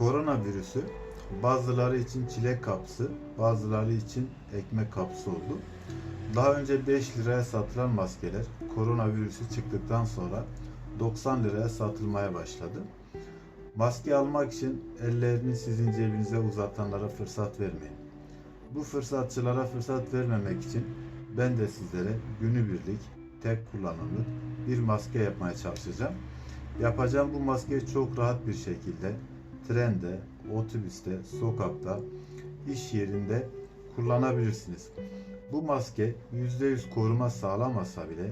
Koronavirüsü bazıları için çilek kapsı, bazıları için ekmek kapsı oldu. Daha önce 5 liraya satılan maskeler koronavirüsü çıktıktan sonra 90 liraya satılmaya başladı. Maske almak için ellerini sizin cebinize uzatanlara fırsat vermeyin. Bu fırsatçılara fırsat vermemek için ben de sizlere günübirlik tek kullanımlık bir maske yapmaya çalışacağım. Yapacağım bu maskeyi çok rahat bir şekilde trende, otobüste, sokakta, iş yerinde kullanabilirsiniz. Bu maske %100 koruma sağlamasa bile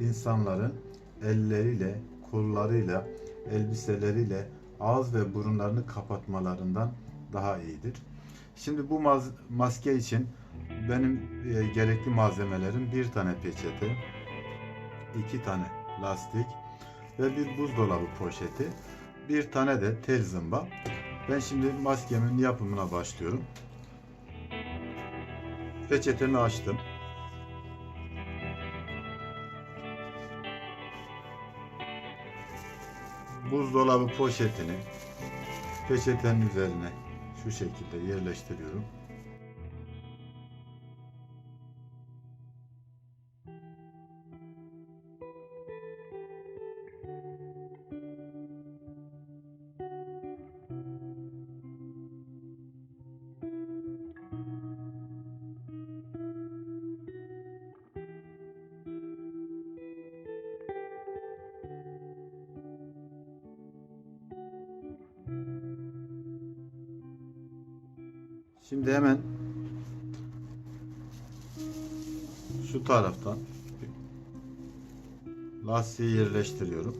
insanların elleriyle, kollarıyla, elbiseleriyle ağız ve burunlarını kapatmalarından daha iyidir. Şimdi bu maske için benim e, gerekli malzemelerim bir tane peçete, iki tane lastik ve bir buzdolabı poşeti, bir tane de tel zımba. Ben şimdi maskemin yapımına başlıyorum. Peçetemi açtım. Buzdolabı poşetini peçetenin üzerine şu şekilde yerleştiriyorum. Şimdi hemen şu taraftan lastiği yerleştiriyorum.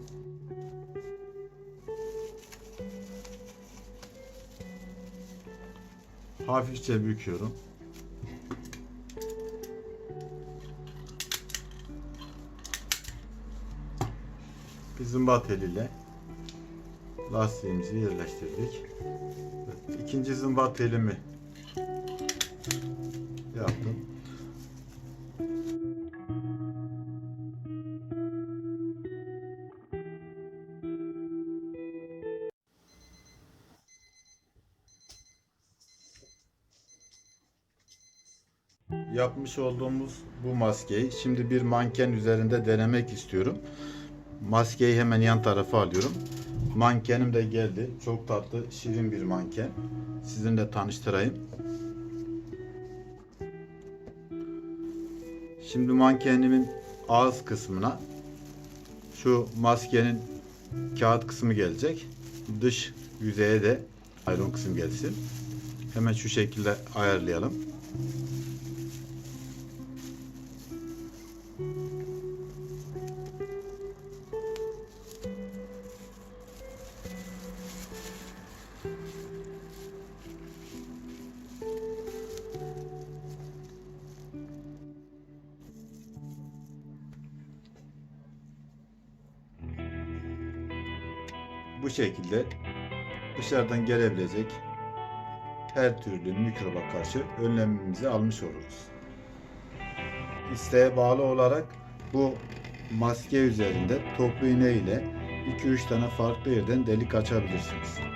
Hafifçe büküyorum. Bir zımba teliyle lastiğimizi yerleştirdik. İkinci zımba telimi yaptım. Yapmış olduğumuz bu maskeyi şimdi bir manken üzerinde denemek istiyorum. Maskeyi hemen yan tarafa alıyorum. Mankenim de geldi. Çok tatlı, şirin bir manken. Sizinle tanıştırayım. Şimdi mankenimin ağız kısmına şu maskenin kağıt kısmı gelecek. Dış yüzeye de ayrı kısım gelsin. Hemen şu şekilde ayarlayalım. Bu şekilde dışarıdan gelebilecek her türlü mikroba karşı önlemimizi almış oluruz. İsteğe bağlı olarak bu maske üzerinde toplu iğne ile 2-3 tane farklı yerden delik açabilirsiniz.